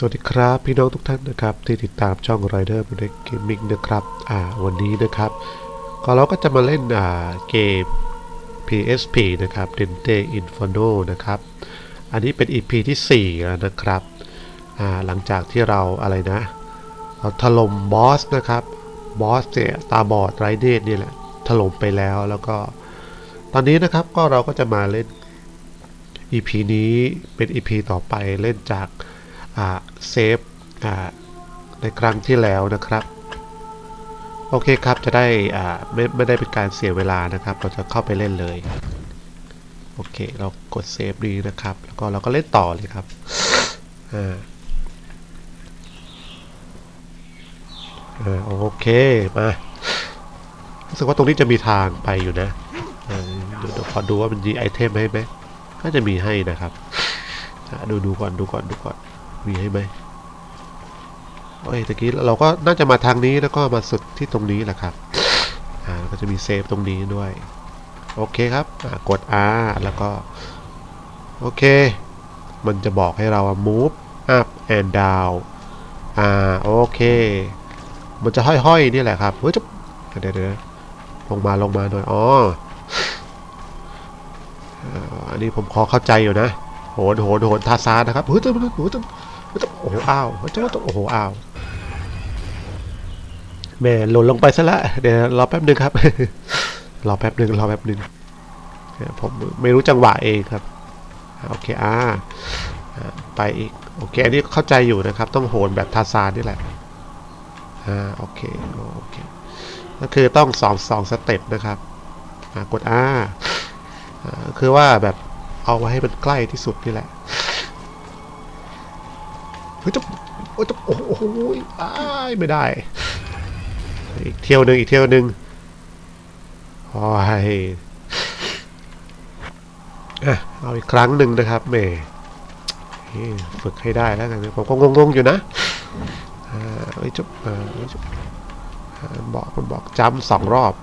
สวัสดีครับ พี่น้องทุกท่านนะครับ ที่ติดตามช่อง Rider b r e a k Gaming นะครับอ่าวันนี้นะครับ ก็เราก็จะมาเล่นอ่าเกม PSP นะครับ Dente Inferno นะครับ อันนี้เป็น EP ที่ 4 แล้วนะครับอ่าหลังจากที่เราอะไรนะเราถล่มบอสนะครับบอสเนี่ยตาบอดไรเดนนี่แหละถล่มไปแล้วแล้วก็ ตอนนี้นะครับก็เราก็จะมาเล่น EP นี้เป็น EP ต่อไปเล่นจาก เซฟในครั้งที่แล้วนะครับ โอเคครับจะได้ไม่ไม่ได้เป็นการเสียเวลานะครับ เราจะเข้าไปเล่นเลย โอเค เรากดเซฟนี้นะครับ แล้วก็เราก็เล่นต่อเลยครับอ่าอ่าโอเค มารู้สึกว่าตรงนี้จะมีทางไปอยู่นะเดี๋ยวเดี๋ยวขอดูว่ามันมีไอเทมให้ไหมก็จะมีให้นะครับ ดูดูก่อนดูก่อนดูก่อน มีให้ไหมโอ้ยตะกี้เราก็น่าจะมาทางนี้แล้วก็มาสุดที่ตรงนี้แหละครับอ่าก็จะมีเซฟตรงนี้ด้วย โอเคครับกด R แล้วก็ โอเค มันจะบอกให้เรา move up and down อ่าโอเค มันจะห้อยๆนี่แหละครับเฮ้ยจะเดี๋ยวเดี๋ยวลงมาลงมาหน่อยอ๋ออันนี้ผมขอเข้าใจอยู่นะโหนโหนโหนทาซานนะครับเฮ้ยจะเฮ้ยจะเฮ้ยจะ โอ้โหอ้าวโอ้โหอ้าวแม่หล่นลงไปซะละเดี๋ยวรอแป๊บหนึงครับ รอแป๊บหนึ่งรอแป๊บหนึ่งผมไม่รู้จังหวะเองครับโอเคอ่าไปอีกโอเคอันนี้เข้าใจอยู่นะครับ ต้องโหนแบบทาซานนี่แหละอ่าโอเคโอเคก็คือต้องสองสองสเต็ปนะครับกดอ่าคือว่าแบบเอาไว้ให้มันใกล้ที่สุดนี่แหละ เฮ้ยจะโอ้ยจะโอ้โหอ้โหอ้ายไม่ได้ อีกเที่ยวหนึ่งอีกเที่ยวหนึ่งโอ้ยอะเอาอีกครั้งหนึ่งนะครับเมย์ฝึกให้ได้แล้วกันผมก็งงๆอยู่นะอ่าเอ้ยจบอ่าเอ้ยจบอ่าบอกมันบอกจำสองรอบ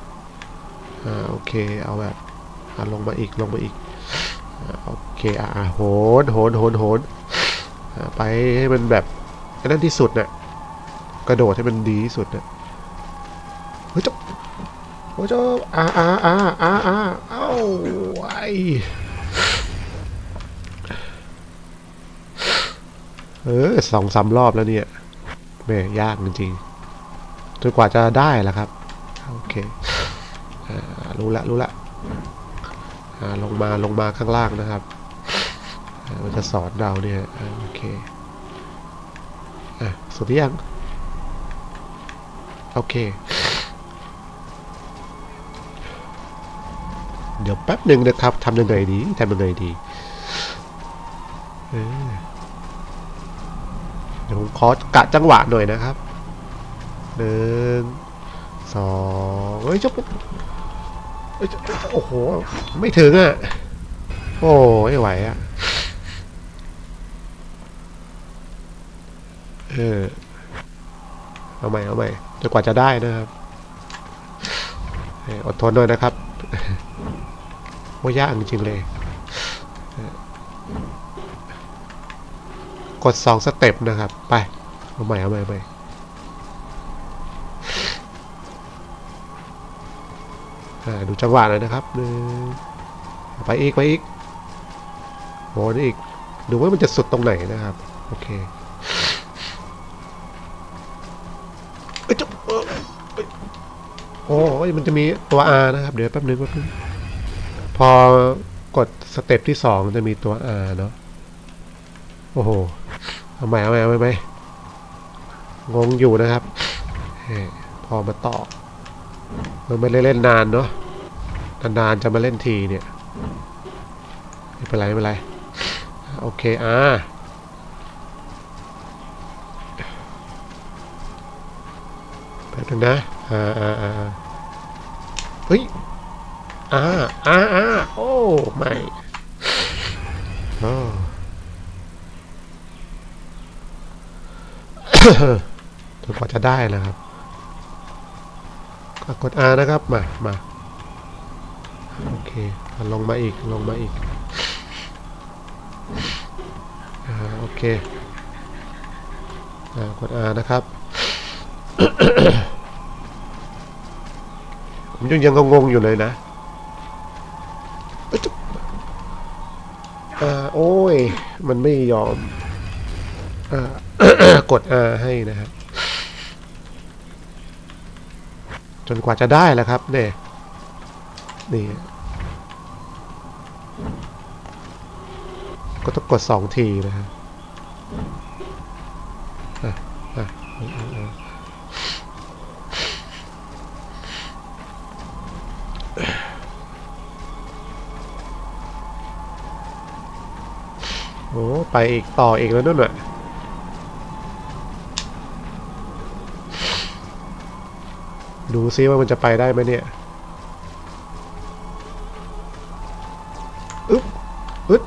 อ่าโอเคเอาแบบลงมาอีกลงมาอีกโอเคอ่าโหนโหนโหนโหน ไปให้มันแบบนนั้นที่สุดน่ะกระโดดให้มันดีที่สุดน่ะเฮ้ยจบโอ้เจ้าอ่าอ่าอ่าอ่าอาเอ้าไอเออสองสามรอบแล้วเนี่ยแม่ยากจริงๆจนกว่าจะได้แหละครับ โอเคอ่ารู้ละรู้ละอ่าลงมาลงมาข้างล่างนะครับ มันจะสอนเราเนี่ยอโอเคอะสุดหรือยัง โอเค เดี๋ยวแป๊บหนึ่งนะครับทำยังไงดีทำยังไงดีเดี๋ยวผมขอกะจังหวะหน่อยนะครับหนึ่งสองเฮ้ยจบเฮ้ยจุ๊บโอ้โห ไม่ถึงอะ โอ้ไม่ไหวอะ เออ เอาใหม่เอาใหม่จนกว่าจะได้นะครับอดทนหน่อยนะครับโอ้ยากจริงๆเลย กดสองสเต็ปนะครับ ไป เอาใหม่เอาใหม่เอาใหม่ดูจังหวะหน่อยนะครับหนึ่งไปอีก ไปอีกโหนอีก ดูว่ามันจะสุดตรงไหนนะครับ โอเค อ้ยมันจะมีตัว R นะครับ เดี๋ยวแป๊บนึงแป๊บนึงพอกดสเต็ปที่สองจะมีตัว R เนาะโอ้โหเอาใหม่เอาใหม่เอาใหม่เอาใหมงงอยู่นะครับพอมาต่อมันไม่ได้เล่นนานเนาะนานๆจะมาเล่นทีเนี่ยไม่เป็นไรไม่เป็นไรโอเคอ่าแป๊บนึงนะอ่าอ่าอ่า เฮ้ยอ่าอ่าอ่าโอ้ไม่โอ้จนกว่าจะได้นะครับก็กด R นะครับ มา มา โอเค ลงมาอีก ลงมาอีกอ่าโอเคอ่ากด R นะครับ ผมยังยังงงๆอยู่เลยนะเอ้ยจุ๊บอ่าโอ้ย มันไม่ยอมอ่า กด R ให้นะครับ จนกว่าจะได้แหล้วครับเนี่ยนี่ ก็ต้องกดสองทีนะฮะอ่ ไปอีกต่ออีกแล้วนู่นน่ะดูซิว่ามันจะไปได้ไหมเนี่ยอึ๊บอึ๊บ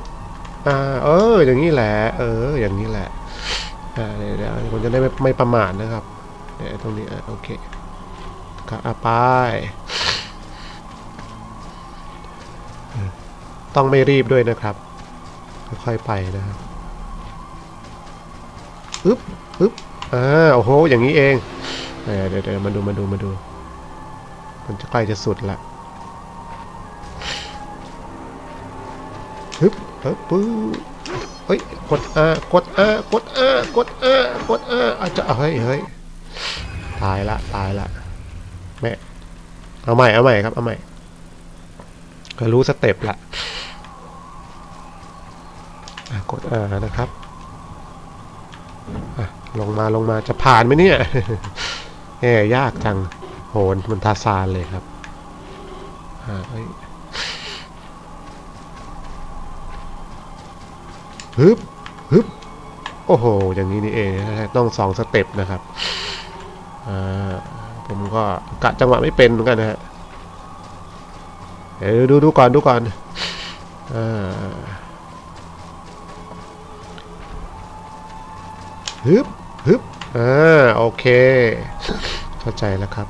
อ่าเออ อย่างนี้แหละ เออ อย่างนี้แหละ อ่า เดี๋ยวเดี๋ยวผมจะได้ไม่ไม่ประมาทนะครับ เดี๋ยวตรงนี้อะโอเคครับอะไป ต้องไม่รีบด้วยนะครับ ค่อยๆไปนะครับ อึ๊บอึ๊บอ่าโอ้โห อย่างนี้เองเดี๋ยวเดี๋ยวมาดูมาดูมาดู มันจะใกล้จะสุดละฮึบฮึบปึ๊บเฮ้ย กด A กด A กด A กด A กด A อาจจะเฮ้ยเฮ้ยตายละ ตายละแม่เอาใหม่ เอาใหม่ครับ เอาใหม่ก็รู้สเต็ปละกด A นะครับ ลงมาลงมาจะผ่านไหมเนี่ยแหมยากจังโหนมันทาซานเลยครับฮึบฮึบโอ้โห อย่างนี้นี่เองต้องสองสเต็ปนะครับผมก็กะจังหวะไม่เป็นเหมือนกันนะฮะเดี๋ยวดูดูก่อนดูก่อนอ่า ฮึบฮึบอ่าโอเค เข้าใจแล้วครับ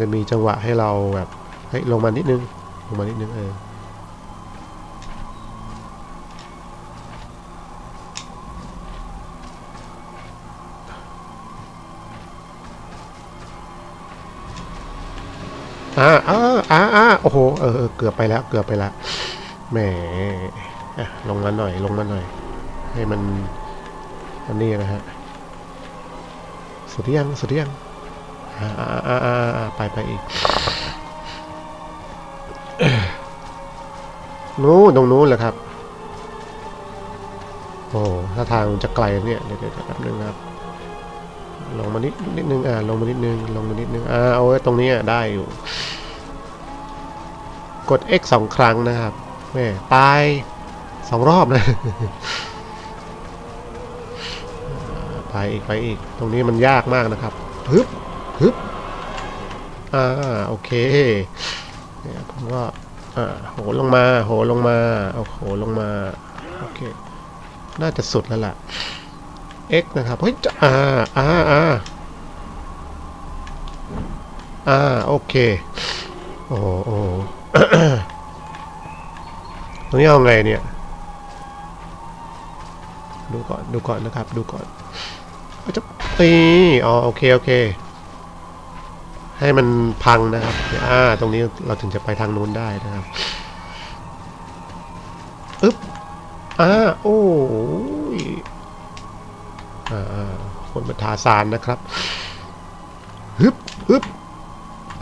จะมีจังหวะให้เราแบบเฮ้ลงมานิดนึง ลงมานิดนึงเอออ่าอ่าอ่าอ่าโอ้โห เออ เกือบไปแล้ว เกือบไปแล้ว แหมอะลงมาหน่อย ลงมาหน่อย ให้มัน อันนี้นะฮะ สุดหรือยังสุดหรือยังไปไปอีกนู้นตรงนู้นแหละครับ โอ้ถ้าทางจะไกลเนี่ยเดี๋ยวเดี๋ยวแป๊บนึงครับลงมานิดนิดนึงอ่าลงมานิดนึงลงมานิดนึงอ่าเอาไว้ตรงนี้ได้อยู่ กด X สองครั้งนะครับแม่ตายสองรอบนะ ไปอีกไปอีก ตรงนี้มันยากมากนะครับฮึบฮึบอ่าโอเคเนี่ยผมก็อ่าโหลงมา โหลงมาเอาโหลงมาโอเคน่าจะสุดแล้วล่ะ x นะครับเฮ้ยจะอ่าอ่าอ่าอ่าโอเคโอ้โหโอ้ตรงนี้เอาไงเนี่ย ดูก่อน ดูก่อนนะครับ ดูก่อน จะตีอ๋อโอเคโอเค ให้มันพังนะครับอ่าตรงนี้เราถึงจะไปทางนู้นได้นะครับอึ๊บอ่าโอ้ยอ่าคนมาทาซานนะครับฮึบฮึบ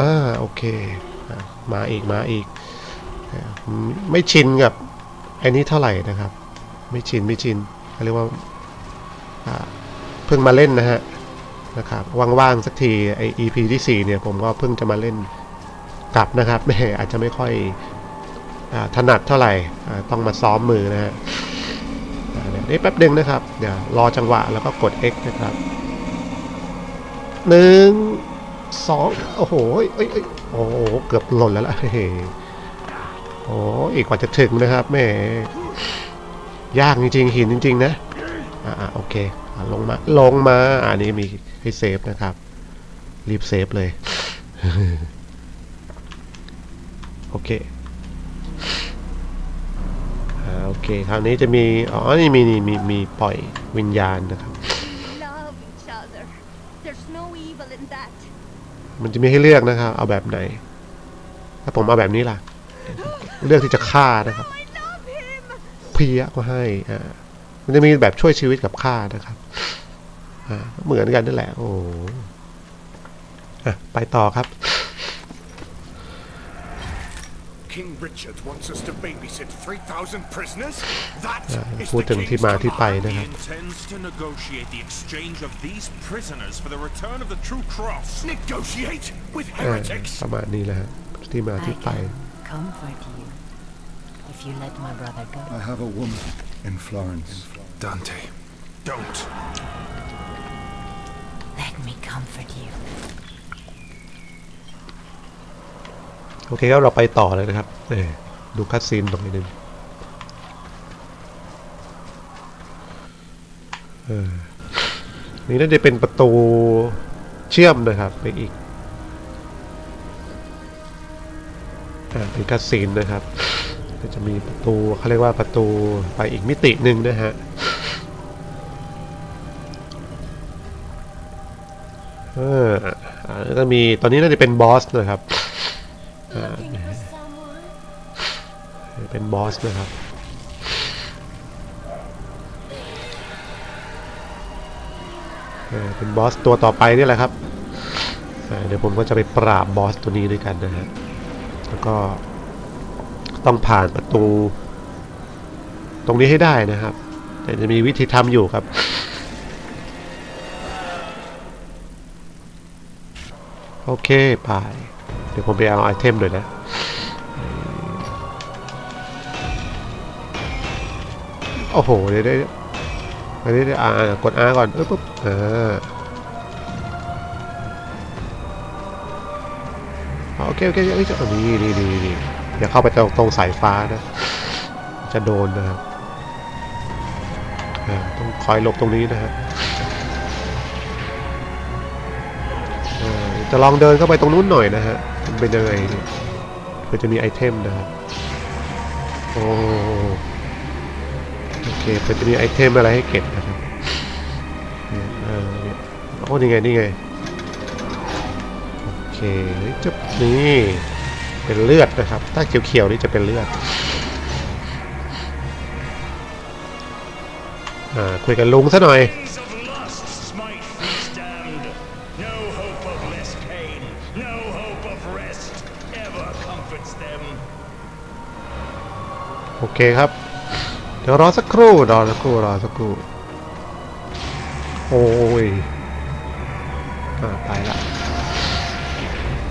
อ่าโอเค มาอีกมาอีก ไม่ชินกับไอ้นี้เท่าไหร่นะครับ ไม่ชินไม่ชินเขาเรียกว่า พิ่งมาเล่นนะฮะนะครับว่างๆสักทีไอ EP ที่4เนี่ยผมก็เพิ่งจะมาเล่นกลับนะครับไม่อาจจะไม่ค่อยอถนัดเท่าไหร่ต้องมาซ้อมมือนะฮะเดี๋ยวนี้แป๊บดึงนะครับเดี๋ยวรอจังหวะแล้วก็กด X นะครับหนึ่งสองโอ้โหเอ้ยโอ้โหเกือบหล่นแล้วล่ะเฮ้ยโอ้อีกกว่าจะถึงนะครับแม่ยากจริงๆหินจริง ๆ นะ อ่าโอเคอะลงมาลงมาอันนี้มีให้เซฟนะครับ รีบเซฟเลย โอเคอ่าโอเคเค คราวนี้จะมี อ๋อ นี่มีนี่มีมีปล่อยวิญญาณนะครับ love each other. There's no evil in that. มันจะมีให้เลือกนะครับ เอาแบบไหน ถ้าผมเอาแบบนี้ล่ะ เลือกที่จะฆ่านะครับ I love him. เพียก็ให้ อ่า มันจะมีแบบช่วยชีวิตกับฆ่านะครับอ่าเหมือนกันนั่นแหละ โอ้โหอะไปต่อครับ King Richard wants us to babysit 3,000 prisoners? That อ่า is พูด the ถึงที่ king's มาที่ไป command. นะค He รับ intends to negotiate the exchange of these prisoners for the return of the true cross. Negotiate with อ่า heretics? ประมาณนี้แหละฮะที่มา I ที่ไป can comfort you if you let my brother go. I have a woman in Florence. Dante, don't. Let me comfort you. โอเคครับเราไปต่อเลยนะครับเออดูคัดซีนตรงนี้นึงเออนี่น่าจะเป็นประตูเชื่อมนะครับไปอีกอ่าเป็นคัดซีนนะครับ ก็จะมีประตูเขาเรียกว่าประตูไปอีกมิติหนึ่งนะฮะ แล้วก็มีตอนนี้น่าจะเป็นบอสนะครับเป็นบอสนะครับเป็นบอสตัวต่อไปนี่แหละครับเดี๋ยวผมก็จะไปปราบบอสตัวนี้ด้วยกันนะฮะแล้วก็ต้องผ่านประตู ตรงนี้ให้ได้นะครับ แต่จะมีวิธีทำอยู่ครับ โอเคไปเดี๋ยวผมไปเอาไอเทมด้วยนะโอ้โหเดี๋ยวได้อันนี้ได้อ่ากด R ก่อนเออปุ๊บอ่าโอเคโอเคเอ้ยนนี้นี่นี่นี่อย่าเข้าไปตรงตรงสายฟ้านะ จะโดนนะครับต้องคอยหลบตรงนี้นะฮะ จะลองเดินเข้าไปตรงนู้นหน่อยนะฮะมันเป็นยังไงเนี่ยเพื่อจะมีไอเทมนะครับโอ้โอเคเพื่อจะมีไอเทมอะไรให้เก็บนะครับเออเนี่ยโอ้นี่ไงนี่ไงโอเคจะนี่เป็นเลือดนะครับ ถ้าเขียวๆนี่จะเป็นเลือดอ่าคุยกับลุงซะหน่อย โอเคครับ เดี๋ยวรอสักครู่รอสักครู่รอสักครู่ โอ้ยอ่าไปละ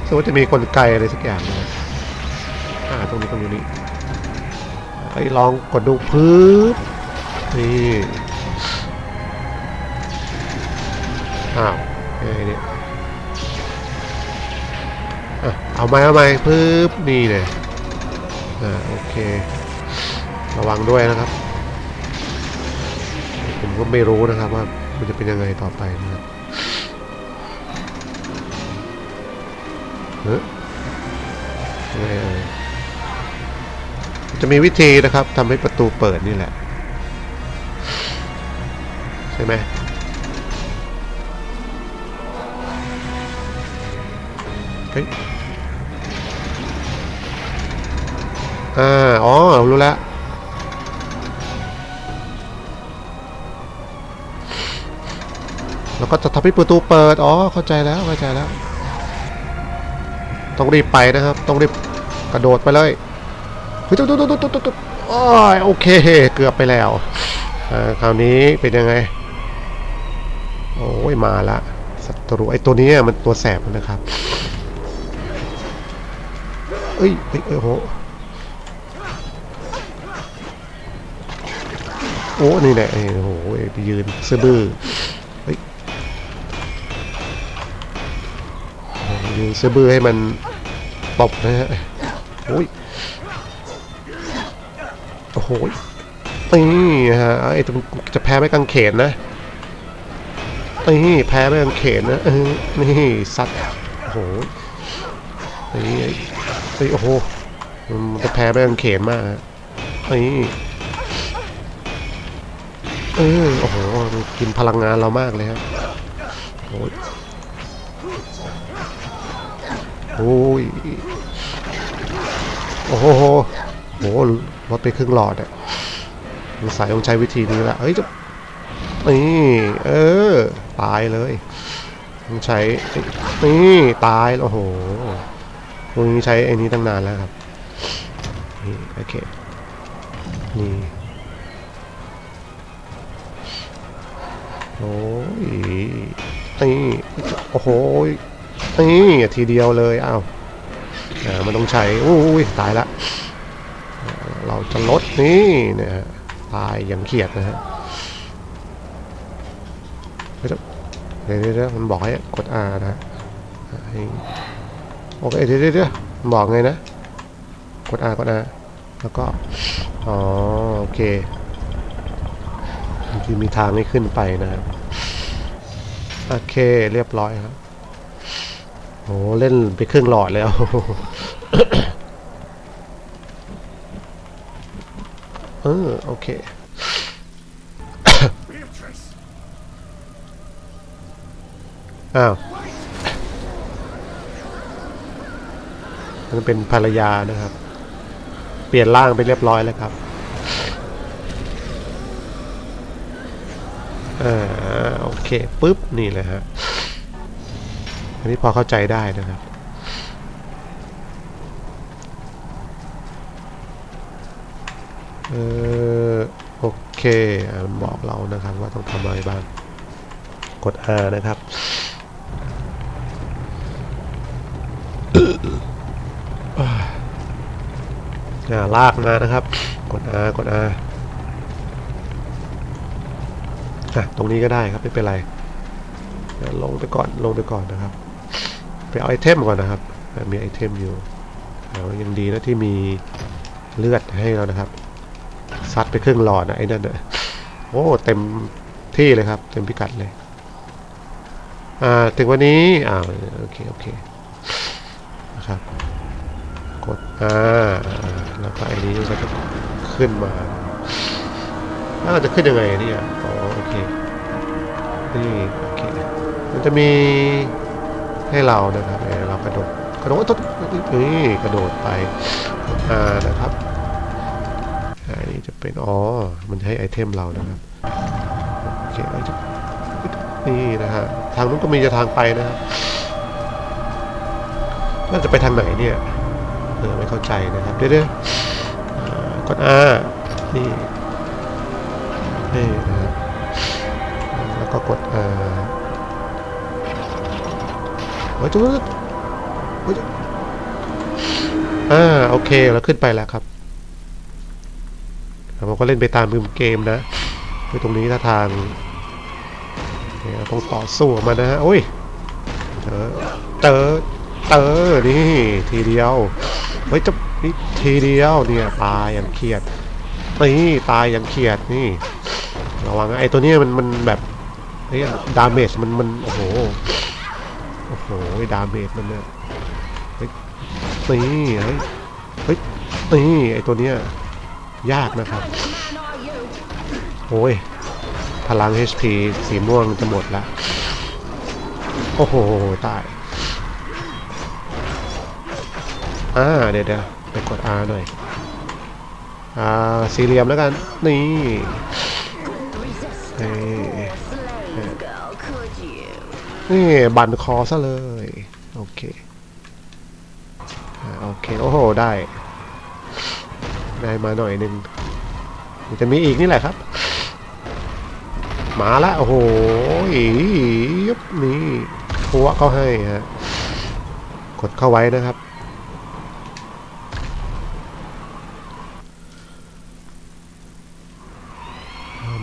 สึกว่าจะมีกลไกอะไรสักอย่างนะอ่าตรงนี้ตรงนี้นี่ไอ้ลองกดดูพื้นนี่อ้าวยังไงเนี่ยอะเอาไหมเอาไหมพื้นนี่เนี่ยอ่าโอเค ระวังด้วยนะครับ ผมก็ไม่รู้นะครับว่ามันจะเป็นยังไงต่อไปนะครับเฮ้ยยังไงเอ่ยจะมีวิธีนะครับทำให้ประตูเปิดนี่แหละ ใช่ไหมเฮ้ยอ่าอ๋อ รู้แล้ว แล้วก็จะทำให้ประตูเปิด อ๋อ เข้าใจแล้ว เข้าใจแล้ว ต้องรีบไปนะครับ ต้องรีบกระโดดไปเลยเฮ้ยตุ๊ดตุ๊ดตุ๊ดตุ๊ดตุ๊ดตุ๊โอ้ยโอเค เกือบไปแล้วคราวนี้เป็นยังไง โอ้ย มาละศัตรูไอ้ตัวนี้มันตัวแสบนะครับ เอ้ยเอ้ยเอ้โหโอ้ นี่แหละโอ้โหไปยืนเซื่อบื้อ ยโอ้โหยืนซื่อบื้อให้มันตบนะฮะโอ้ยโอ้โหนี่ฮะไอ้จะแพ้ไม่กังเขนนะนี่แพ้ไม่กังเขนนะเออนี่ซัดโอ้โหนี่เฮ้โอ้โหมันจะแพ้ไม่กังเขนมากนี่เออโอ้โหกินพลังงานเรามากเลยครับ โอ้ยโอ้โหโอ้โหลดไปครึ่งหลอดอะสงสัยต้องใช้วิธีนี้ละเฮ้ยจะนี่เออ ตายเลยต้องใช้นี่ตายแล้วโอ้โหตรงนี้ใช้ไอ้นี้ตั้งนานแล้วครับนี่โอเคนี่โอ้ยนี่โอ้โห นี่ทีเดียวเลยอ้าวอ่ามันต้องใช้อุ้ยตายละเราจะลดนี่เนี่ยฮะตายอย่างเขียดนะฮะเฮ้ยเดี๋ยวเดี๋ยวมันบอกให้กด R นะฮะโอเคเดี๋ยวเดี๋ยวบอกไงนะ กด R กด R แล้วก็ อ๋อ โอเคมันจะมีทางให้ขึ้นไปนะครับ โอเค เรียบร้อยครับ โอ้เล่นไปครึ่งหลอดแล้ว เออโอเคอ้าวมันเป็นภรรยานะครับ เปลี่ยนร่างไปเรียบร้อยแล้วครับอ่าโอเคปุ๊บนี่เลยฮะ อันนี้พอเข้าใจได้นะครับ เออโอเคอะมันบอกเรานะครับว่าต้องทำอะไรบ้าง กด R นะครับาลากมานะครับ กด R กด R อะตรงนี้ก็ได้ครับไม่เป็นไรลงไปก่อนลงไปก่อนนะครับ ไปเอาไอเทมก่อนนะครับ มีไอเทมอยู่เอายังดีนะที่มีเลือดให้เรานะครับ ซัดไปครึ่งหลอดนะไอ้นั่นนะโอ้เต็มที่เลยครับ เต็มพิกัดเลย อ่าถึงวันนี้อ่าโอเค โอเคนะครับ กดอ่าแล้วก็ไอ้นี้ก็จะขึ้นมาแล้วเราจะขึ้นยังไงเนี่ยอ๋อโอเค นี่โอเค มันจะมี ให้เรานะครับเรากระโดดกระโดดตุ๊ดนี่กระโดดไปกดอานะครับอันนี้จะเป็นอ๋อมันจะให้ไอเทมเรานะครับโอเคไอเทมนี่นะฮะทางนู้นก็มีจะทางไปนะครับเราจะไปทางไหนเนี่ยเออไม่เข้าใจนะครับเดี๋ยวเดี๋ยวอ่านี่นี่นะครับแล้วก็กด R เฮ้ยจุ๊ดเฮ้ยจุ๊ดอ่าโอเคเราขึ้นไปแล้วครับเราก็เล่นไปตามเกมนะคือตรงนี้ถ้าทางเนี่ยเราต้องต่อสู้มันนะฮะโอ้ยเจอเจอเจอนี่ทีเดียวเฮ้ยจะนี่ทีเดียวเนี่ยตายอย่างเครียดนี่ตายอย่างเครียดนี่ระวังไอ้ตัวนี้มันมันแบบเฮ้ยดาเมจมันมันโอ้โห โอ้โหดาเมจมันเนี่ยเฮ้ยนี่เฮ้ยเฮ้ยนี่ไอตัวเนี้ยยากนะครับ โอ้ย พลัง HP สีม่วงจะหมดละ โอ้โห ตาย อ่า เดี๋ยวเดี๋ยวไปกด R หน่อย อ่า สี่เหลี่ยมแล้วกัน นี่นี่ นี่บันคอซะเลย โอเคโอเค โอ้โห ได้ ได้มาหน่อยหนึ่งจะมีอีกนี่แหละครับ มาละ โอ้โหยุบนี่พัวเขาให้ฮะ กดเข้าไว้นะครับ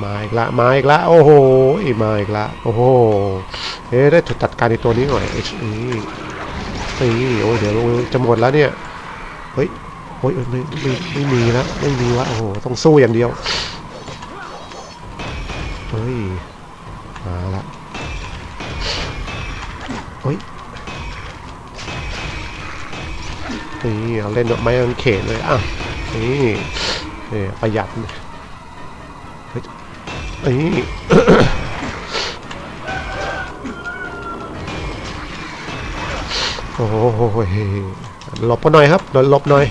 มาอีกละ มาอีกละ โอ้โห มาอีกละ โอ้โห เอ๊ะได้ถูกจัดการในตัวนี้หน่อยนี่นี่โอ้ยเดี๋ยวจะหมดแล้วเนี่ย เฮ้ยโอ้ยเอ้ยไม่ไม่ไม่มีแล้วไม่มีวะโอ้โหต้องสู้อย่างเดียว เฮ้ย มาละเฮ้ยนี่เอาเล่นดอกไม้กางเขนเลยอะนี่เนี่ประหยัดเนี่ โอ้โหลบมาหน่อยครับหลบหน่อย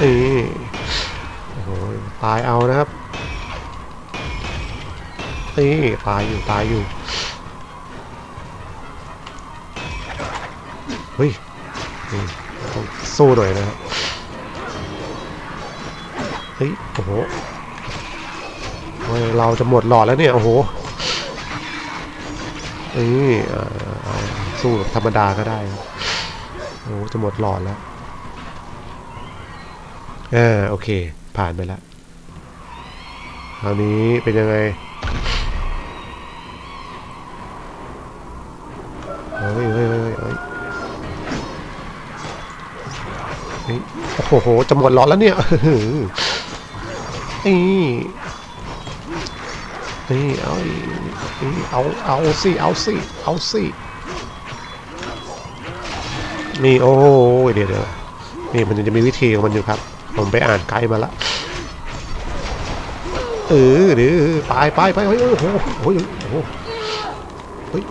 นี่โอ้โหตายเอานะครับนี่ตายอยู่ตายอยู่เฮ้ยต้องสู้หน่อยนะครับเฮ้ยโอ้โหเราจะหมดหลอดแล้วเนี่ยโอ้โห นี่เออเอาสู้แบบธรรมดาก็ได้ครับโอ้จะหมดหลอดแล้วอ่าโอเค ผ่านไปแล้วคราวนี้เป็นยังไงเฮ้ยเฮ้ยเฮ้ยเฮ้ยเฮ้ยโอ้โห จะหมดหลอดแล้วเนี่ยนี่ นี่เอาอีเอาเอาสิเอาสิเอาสินี่โอ้ยเดี๋ยวเดี๋ยวนี่มันจะมีวิธีของมันอยู่ครับ ผมไปอ่านไกด์มาละเออเดี๋ยวไปไปไปเฮ้ยโอ้โหโอ้โหโอ้โหเฮ้ย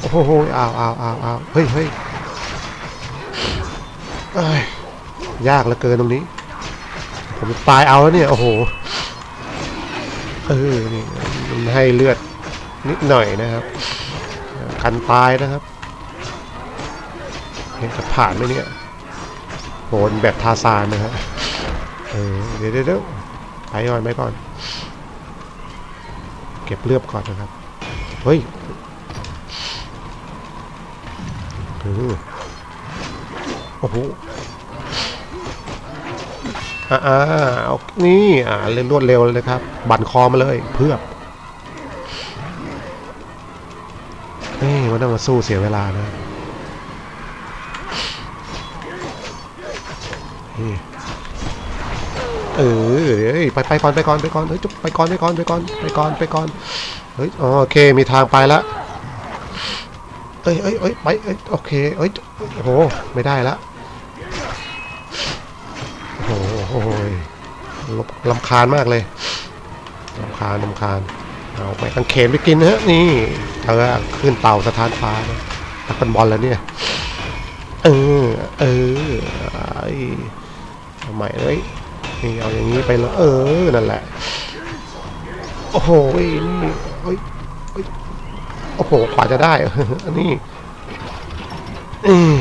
โอ้โหอ้าวอ้าวอ้าวอ้าวเฮ้ยเฮ้ยยากเหลือเกินตรงนี้ ผมตายเอาแล้วเนี่ย โอ้โห เออ นี่มันให้เลือดนิดหน่อยนะครับ กันตายนะครับเห็นจะผ่านไหมเนี่ยโหนแบบทาซานนะครับเออเดี๋ยวเดี๋ยวเดี๋ยวไปก่อนไปก่อน เก็บเลือบก่อนนะครับ เฮ้ยโอ้โห อ่าเอานี่อ่าเล่นรวดเร็วเลยครับ บั่นคอมาเลยเพื่อเอ้ยมันต้องมาสู้เสียเวลานะนเออเฮ้ยไปไปก่อนไปก่อนไปก่อนเฮ้ยจุ๊บไปก่อนไปก่อนไปก่อนไปก่อนไปก่อนเฮ้ยอ๋อโอเคมีทางไปละเอ้ยเอ้ยเอ้ยไปเอ้ยโอเคเอ้ยโอ้โหไม่ได้ละ ลบลำคาญมากเลยลำคาญลำคาญเอาไปกางเขนไปกินนะฮะนี่เธอขึ้นเต่าสถานฟ้านะนักบอลบอลแล้วเนี่ยเออเออไอ้ทำไมเอ้ยนี่เอาอย่างนี้ไปเลยเออนั่นแหละโอ้โหนี่เฮ้ยเฮ้ยโอ้โหกว่าจะได้อันนี้อืม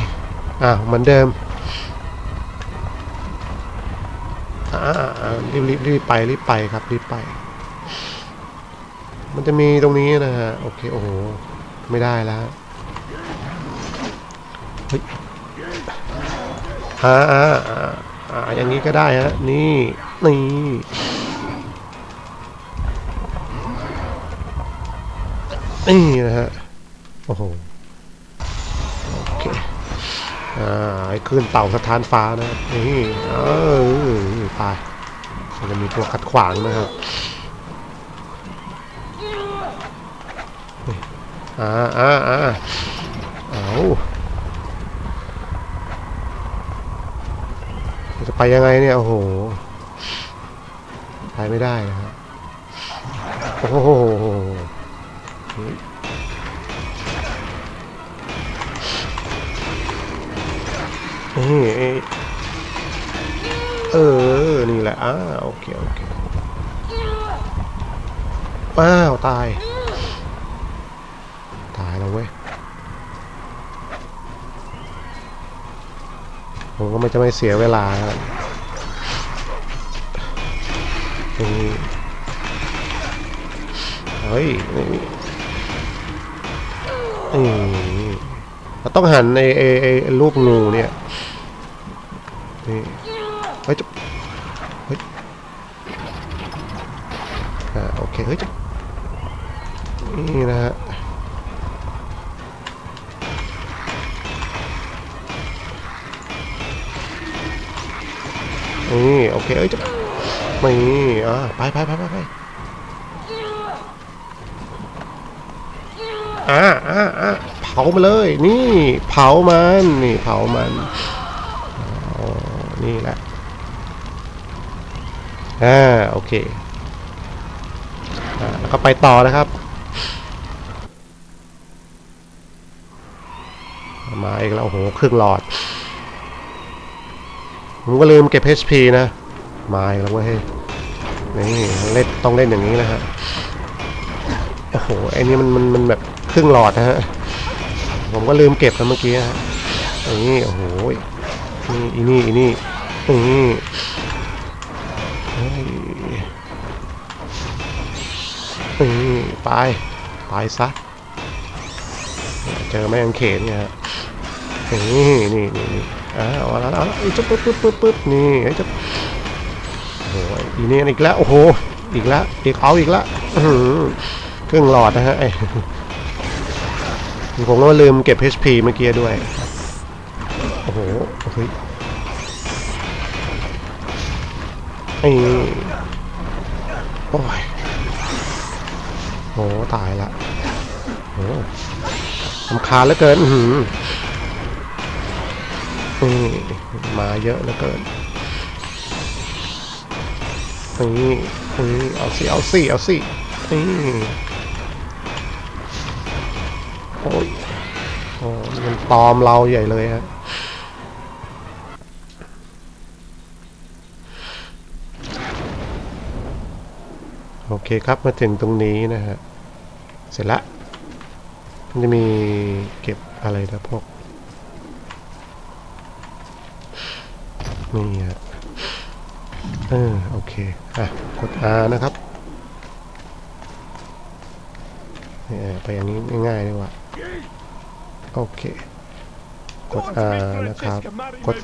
อ่าเหมือนเดิม รีบรีบรีบไปรีบไปครับรีบไป มันจะมีตรงนี้นะฮะโอเคโอ้โหไม่ได้แล้วเฮ้ยอ่าอ่าอ่าอย่างนี้ก็ได้ฮะนี่นี่นี่นะฮะโอ้โหโอเคอ่าไอ้นเต่าสถานฟ้านะนี่เออ ตายมันจะมีตัวขัดขวางนะครับอ่าอ่าอ่าเอาจะไปยังไงเนี่ย โอ้โห ไปไม่ได้นะครับ โอ้โหนี่เออ แหละอ่าโอเคโอเคว้าวตาย ตายแล้วเว้ยผมก็ไม่จะไม่เสียเวลาครับนี่เฮ้ยนี่นี่เราต้องหันไอ้ไอ้ไอ้รูปงูเนี่ยนี่เฮ้ยจะเฮ้ยอ่าโอ เคเฮ้ยจะนี่นะฮะนี่โอเคเอ้ยจะนี่อ่าไปไปไปไปไปอ่าอ่าอ่าเผามาเลย นี่ เผามันนี่เผามันนี่แหละอ่าโอเค ไปต่อนะครับ มาอีกแล้วโอ้โหครึ่งหลอดผมก็ลืมเก็บ HP นะ มาอีกแล้วเว้ยนี่เล่นต้องเล่นอย่างนี้นะฮะโอ้โหไอ้นี่มันมันมันแบบครึ่งหลอดนะฮะผมก็ลืมเก็บแล้วเมื่อกี้ฮะนี่โอ้โหนี่อีนี่อีนี่นี่ เฮ้ยนี่ไปไปซะ เจอแม่งเขนเนี่ยฮะนี่นี่นี่นี่อ่าเอาละเอาละไอ้จะปึ๊บปึ๊บปึ๊บปึ๊บนี่ไอ้จะโอ้โหอีนี่อีกแล้วโอ้โหอีกแล้วอีกเอาอีกแล้วเครื่องหลอดนะฮะไอ้ผมก็ลืมเก็บ HP เมื่อกี้ด้วยโอ้โหเฮ้ยไอ้โอ้ย โอ้ตายละโอ้สำคาญเหลือเกินอือหือนี่มาเยอะเหลือเกินนี่นี่เอาสิเอาสิเอาสินี่โอ้ยโอ้ยมันตอมเราใหญ่เลยฮะ เคครับมาถึงตรงนี้นะฮะ เสร็จละ มันจะมีเก็บอะไรนะพวกนี่ฮะเออโอเค อะ กด R นะครับนี่ไปอย่างนี้ง่ายๆเลยว่ะโอเค กด R นะครับ กด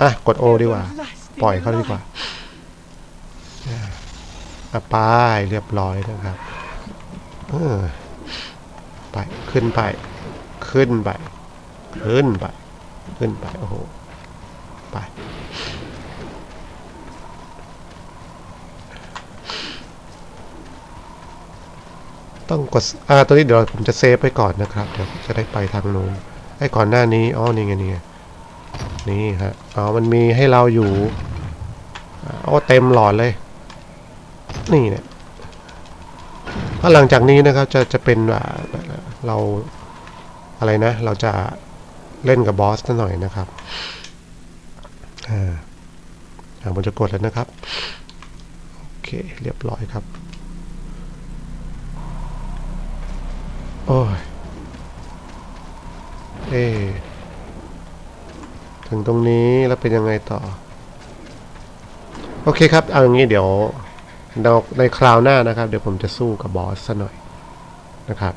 อะ กด O ดีกว่า ปล่อยเขาดีกว่า อะไปเรียบร้อยนะครับออไปขึ้นไป ขึ้นไป ขึ้นไป ขึ้นไป โอ้โห ไป ต้องกด อ่า ตัวนี้เดี๋ยวผมจะเซฟไปก่อนนะครับ เดี๋ยวจะได้ไปทางนู้นไอ้ก่อนหน้านี้ อ๋อ นี่ไงนี่ไงนี่ฮะ อ๋อ มันมีให้เราอยู่อ่าโอ้เต็มหลอดเลย นี่เนี่ยถ้าหลังจากนี้นะครับจะจะเป็นอ่าเราอะไรนะ เราจะเล่นกับบอสหน่อยนะครับอ่าอ่าผมจะกดแล้วนะครับ โอเค เรียบร้อยครับ โอ้ย เอถึงตรงนี้แล้วเป็นยังไงต่อ โอเคครับ เอาอย่างนี้เดี๋ยว ในในคราวหน้านะครับ เดี๋ยวผมจะสู้กับบอสซะหน่อยนะครับ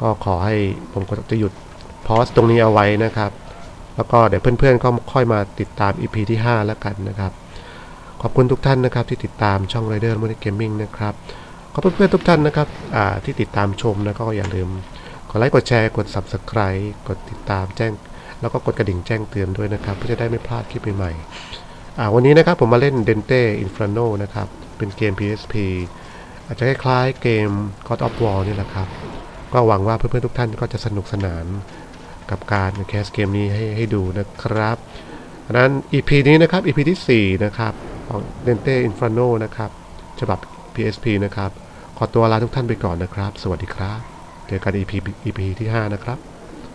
ก็ขอให้ผมก็จะหยุดพอสตรงนี้เอาไว้นะครับ แล้วก็เดี๋ยวเพื่อนๆก็ค่อยมาติดตาม EP ที่ 5 แล้วกันนะครับ ขอบคุณทุกท่านนะครับ ที่ติดตามช่อง Rider m o n e y Gaming นะครับขอบเพื่อนๆทุกท่านนะครับที่ติดตามชมนะก็อย่าลืมกดไลค์กดแชร์กด Subscribe กดติดตามแจ้ง แล้วก็กดกระดิ่งแจ้งเตือนด้วยนะครับ เพื่อจะได้ไม่พลาดคลิปใหม่ๆอ่วันนี้นะครับผมมาเล่น Dente Inferno นะครับ เป็นเกม PSP อาจจะคล้ายๆเกม God of War นี่แหละครับ ก็หวังว่าเพื่อนๆทุกท่านก็จะสนุกสนานกับการแคสเกมนี้ให้ให้ดูนะครับอันนั้น EP นี้นะครับ EP ที่ 4 นะครับ ของ Dente Inferno นะครับ ฉบับ PSP นะครับ ขอตัวลาทุกท่านไปก่อนนะครับ สวัสดีครับ เจอกัน EP EP ที่ 5 นะครับ